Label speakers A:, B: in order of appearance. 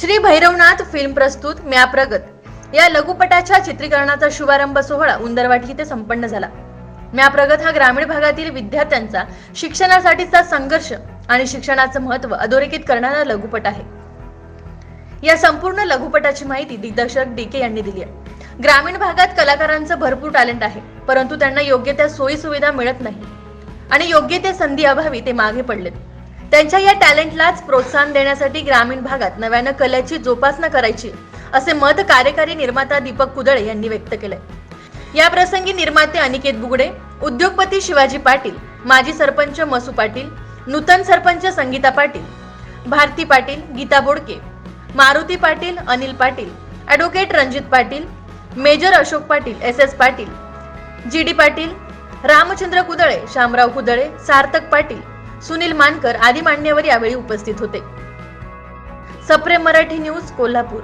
A: Shri Bhairavnath film प्रस्तुत म्या प्रगत. या लघुपटाच्या चित्रीकरणाचा शुभारंभ सोहळा उंदरवाटी इथे संपन्न झाला. म्या प्रगत हा ग्रामीण भागातील विद्यार्थ्यांचा शिक्षणासाठीचा संघर्ष आणि शिक्षणाचं महत्त्व अधोरेखित करणारा लघुपट आहे. या संपूर्ण लघुपटाची माहिती दिग्दर्शक डीके यांनी दिली आहे. ग्रामीण भागात कलाकारांचं भरपूर टॅलेंट आहे परंतु त्यांना योग्य त्या सोयी सुविधा मिळत नाही. आणि योग्य त्या संधी अभावी ते मागे पडलेत. त्यांच्या या टॅलेंटलाच प्रोत्साहन देण्यासाठी ग्रामीण भागात नव्यानं कलेची जोपासना करायची असे मत कार्यकारी निर्माता दीपक कुदळे यांनी व्यक्त केले या प्रसंगी निर्माते अनिकेत बुगडे उद्योगपती शिवाजी पाटील माजी सरपंच मसू पाटील नूतन sarpanch Sangita Patil Bharti Patil Gita Bodke Maruti Patil Anil Patil advocate Ranjit Patil major Ashok Patil S S Patil G D Patil Ramchandra Kudale Shamrao Kudale Sarthak Patil Sunil Mankar आदी मान्यवर यावेळी उपस्थित होते. सप्रेम Marathi news Kolhapur.